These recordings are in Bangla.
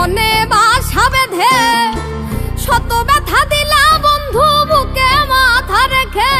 মনে বাসা বেঁধে শত ব্যথা দিলা বন্ধু বুকে মাথা রেখে।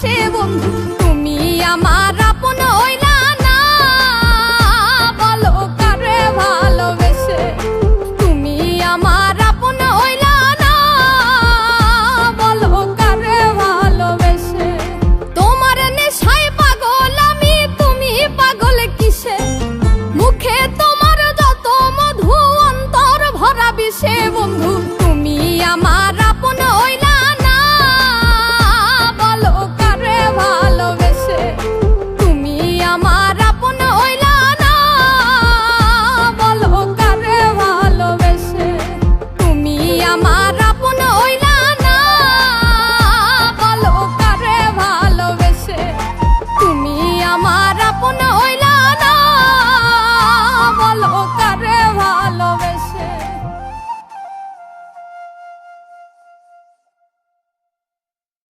segundo